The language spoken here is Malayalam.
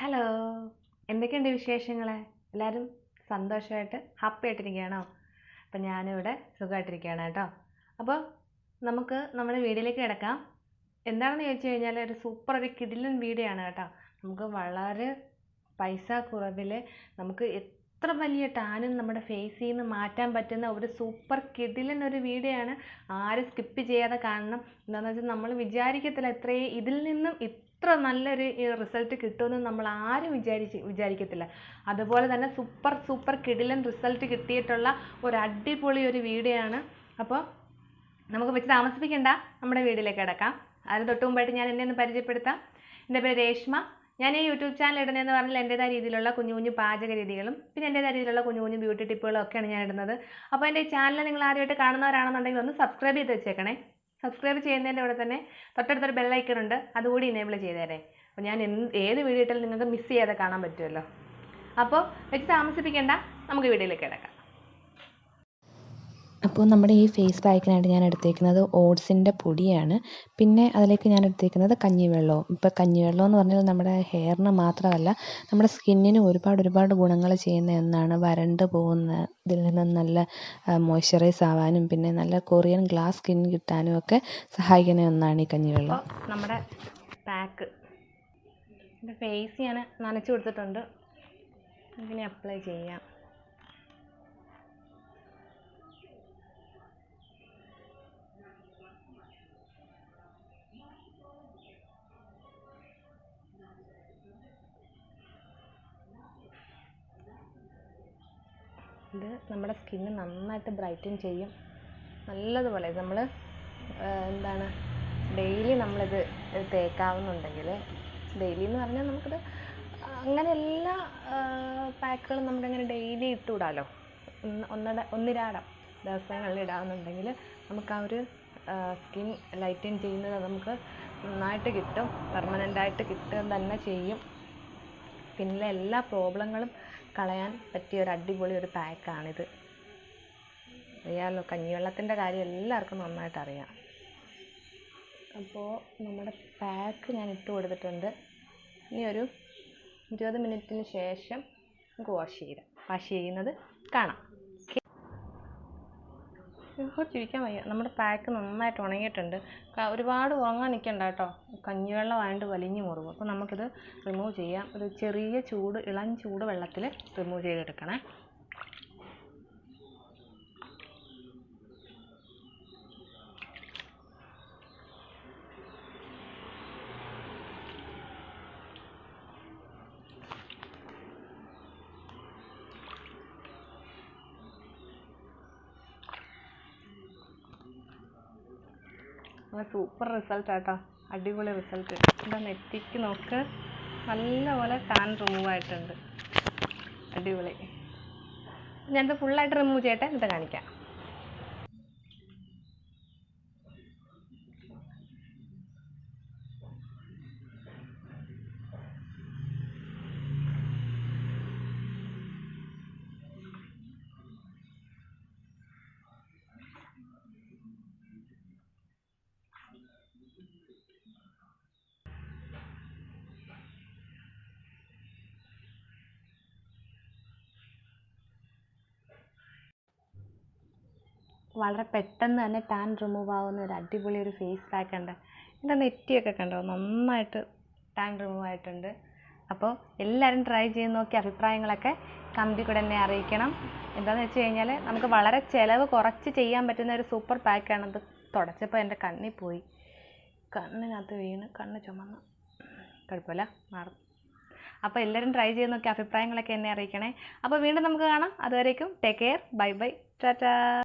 ഹലോ എന്തൊക്കെയുണ്ട് വിശേഷങ്ങൾ എല്ലാവരും സന്തോഷമായിട്ട് ഹാപ്പി ആയിട്ടിരിക്കുകയാണോ? അപ്പം ഞാനിവിടെ സുഖമായിട്ടിരിക്കുകയാണ് കേട്ടോ. അപ്പോൾ നമുക്ക് നമ്മുടെ വീഡിയോയിലേക്ക് കിടക്കാം. എന്താണെന്ന് ചോദിച്ചു കഴിഞ്ഞാൽ ഒരു സൂപ്പർ ഒരു കിടിലൻ വീഡിയോ കേട്ടോ. നമുക്ക് വളരെ പൈസ കുറവിൽ നമുക്ക് എത്ര വലിയ ടാനും നമ്മുടെ ഫേസിൽ നിന്ന് മാറ്റാൻ പറ്റുന്ന ഒരു സൂപ്പർ കിടിലൻ ഒരു വീഡിയോ ആണ്. ആരും സ്കിപ്പ് ചെയ്യാതെ കാണണം. എന്താണെന്ന് വെച്ചാൽ നമ്മൾ വിചാരിക്കത്തില്ല ഇത്രയും ഇതിൽ നിന്നും ഇത്ര നല്ലൊരു റിസൾട്ട് കിട്ടുമെന്ന് നമ്മൾ ആരും വിചാരിച്ച് വിചാരിക്കത്തില്ല. അതുപോലെ തന്നെ സൂപ്പർ സൂപ്പർ കിടിലൻ റിസൾട്ട് കിട്ടിയിട്ടുള്ള ഒരു അടിപൊളി ഒരു വീഡിയോ ആണ്. അപ്പോൾ നമുക്ക് വെച്ച് താമസിപ്പിക്കണ്ട. നമ്മുടെ വീട്ടിലേക്ക് കിടക്കാം. അതിന് തൊട്ട് മുമ്പായിട്ട് ഞാൻ എന്നെ ഒന്ന് പരിചയപ്പെടുത്താം. എന്റെ പേര് രേഷ്മ. ഞാൻ ഈ യൂട്യൂബ് ചാനൽ ഇടുന്നതെന്ന് പറഞ്ഞാൽ എന്റെതായ രീതിയിലുള്ള കുഞ്ഞു കുഞ്ഞു പാചക രീതികളും പിന്നെ എന്റെതായ രീതിയിലുള്ള കുഞ്ഞു കുഞ്ഞു ബ്യൂട്ടി ടിപ്പുകളും ഒക്കെയാണ് ഞാൻ ഇടുന്നത്. അപ്പോൾ എന്റെ ചാനൽ നിങ്ങൾ ആദ്യമായിട്ട് കാണുന്നവരാണെന്നുണ്ടെങ്കിൽ ഒന്ന് സബ്സ്ക്രൈബ് ചെയ്ത് വെച്ചേക്കണേ. സബ്സ്ക്രൈബ് ചെയ്യുന്നതിന്റെ കൂടെ തന്നെ തൊട്ടടുത്തൊരു ബെല്ലൈക്കൺ ഉണ്ട്. അതുകൂടി ഇനേബിൾ ചെയ്തേരെ. അപ്പോൾ ഞാൻ എന്ത് ഏത് വീഡിയോ ഇട്ടാലും നിങ്ങൾക്ക് മിസ് ചെയ്യാതെ കാണാൻ പറ്റുമല്ലോ. അപ്പോൾ വെച്ച് താമസിപ്പിക്കേണ്ട. നമുക്ക് വീഡിയോയിലേക്ക് കിടക്കാം. അപ്പോൾ നമ്മുടെ ഈ ഫേസ് പാക്കിനായിട്ട് ഞാൻ എടുത്തേക്കുന്നത് ഓട്സിന്റെ പൊടിയാണ്. പിന്നെ അതിലേക്ക് ഞാൻ എടുത്തേക്കുന്നത് കഞ്ഞിവെള്ളവും. ഇപ്പോൾ കഞ്ഞിവെള്ളം എന്ന് പറഞ്ഞാൽ നമ്മുടെ ഹെയറിന് മാത്രമല്ല നമ്മുടെ സ്കിന്നിന് ഒരുപാട് ഒരുപാട് ഗുണങ്ങൾ ചെയ്യുന്ന ഒന്നാണ് വരണ്ട് പോകുന്ന ഇതിൽ നിന്ന് നല്ല മോയ്സ്ചറൈസ് ആവാനും പിന്നെ നല്ല കൊറിയൻ ഗ്ലാസ് സ്കിൻ കിട്ടാനും ഒക്കെ സഹായിക്കുന്ന ഒന്നാണ് ഈ കഞ്ഞിവെള്ളം. നമ്മുടെ പാക്ക് ഫേസ് ഞാൻ നനച്ച് കൊടുത്തിട്ടുണ്ട്. അപ്ലൈ ചെയ്യാം. ഇത് നമ്മുടെ സ്കിന്ന് നന്നായിട്ട് ബ്രൈറ്റൻ ചെയ്യും. നല്ലതുപോലെ നമ്മൾ എന്താണ് ഡെയിലി നമ്മളിത് തേക്കാവുന്നുണ്ടെങ്കിൽ ഡെയിലി എന്ന് പറഞ്ഞാൽ നമുക്കിത് അങ്ങനെ എല്ലാ പാക്കുകളും നമുക്കങ്ങനെ ഡെയിലി ഇട്ടുകൂടാലോ. ഒന്ന് ഒന്നട ഒന്നിരാടം ദിവസങ്ങളിൽ ഇടാമെന്നുണ്ടെങ്കിൽ നമുക്ക് ആ ഒരു സ്കിൻ ലൈറ്റൻ ചെയ്യുന്നത് നമുക്ക് നന്നായിട്ട് കിട്ടും. പെർമനന്റായിട്ട് കിട്ടുക തന്നെ ചെയ്യും. സ്കിന്നിലെ എല്ലാ പ്രോബ്ലങ്ങളും കളയാൻ പറ്റിയ ഒരു അടിപൊളി ഒരു പാക്കാണിത്. അറിയാമല്ലോ കഞ്ഞിവെള്ളത്തിന്റെ കാര്യം എല്ലാവർക്കും നന്നായിട്ട് അറിയാം അപ്പോൾ നമ്മുടെ പാക്ക് ഞാൻ ഇട്ട് കൊടുത്തിട്ടുണ്ട്. ഇനി ഒരു ഇരുപത് മിനിറ്റിന് ശേഷം നമുക്ക് വാഷ് ചെയ്യാം. വാഷ് ചെയ്യുന്നത് കാണാം. ചിരിക്കാൻ വയ്യ. നമ്മുടെ പാക്ക് നന്നായിട്ട് ഉണങ്ങിയിട്ടുണ്ട്. ഒരുപാട് ഉറങ്ങാൻ നിൽക്കണ്ട കേട്ടോ. കഞ്ഞിവെള്ളം ആയതുകൊണ്ട് വലിഞ്ഞു മുറുകും. അപ്പോൾ നമുക്കിത് റിമൂവ് ചെയ്യാം. ഒരു ചെറിയ ചൂട് ഇളം ചൂട് വെള്ളത്തിൽ റിമൂവ് ചെയ്തെടുക്കണേ നല്ല സൂപ്പർ റിസൾട്ട് ആട്ടോ. അടിപൊളി റിസൾട്ട് എന്റെ നെറ്റിക്ക് നോക്ക്. നല്ലപോലെ ടാൻ റിമൂവ് ആയിട്ടുണ്ട്. അടിപൊളി. ഞാനിത് ഫുള്ളായിട്ട് റിമൂവ് ചെയ്യട്ടെ? എന്നിട്ട് കാണിക്കാം. വളരെ പെട്ടെന്ന് തന്നെ ടാൻ റിമൂവ് ആവുന്ന ഒരു അടിപൊളി ഒരു ഫേസ് പാക്ക് ഉണ്ട്. എന്റെ നെറ്റിയൊക്കെ കണ്ടോ? നന്നായിട്ട് ടാൻ റിമൂവ് ആയിട്ടുണ്ട്. അപ്പോൾ എല്ലാവരും ട്രൈ ചെയ്ത് നോക്കി അഭിപ്രായങ്ങളൊക്കെ കമ്പി കൂടെ എന്നെ അറിയിക്കണം. എന്താണെന്ന് വെച്ച് കഴിഞ്ഞാൽ നമുക്ക് വളരെ ചിലവ് കുറച്ച് ചെയ്യാൻ പറ്റുന്ന ഒരു സൂപ്പർ പാക്കാണ് ഇത് തുടച്ചപ്പോൾ എന്റെ കണ്ണിൽ പോയി. കണ്ണിനകത്ത് വീണ് കണ്ണ് ചുമന്ന്. കുഴപ്പമില്ല മാറും. അപ്പോൾ എല്ലാവരും ട്രൈ ചെയ്ത് നോക്കി അഭിപ്രായങ്ങളൊക്കെ എന്നെ അറിയിക്കണേ. അപ്പോൾ വീണ്ടും നമുക്ക് കാണാം. അതുവരേക്കും take care bye bye tata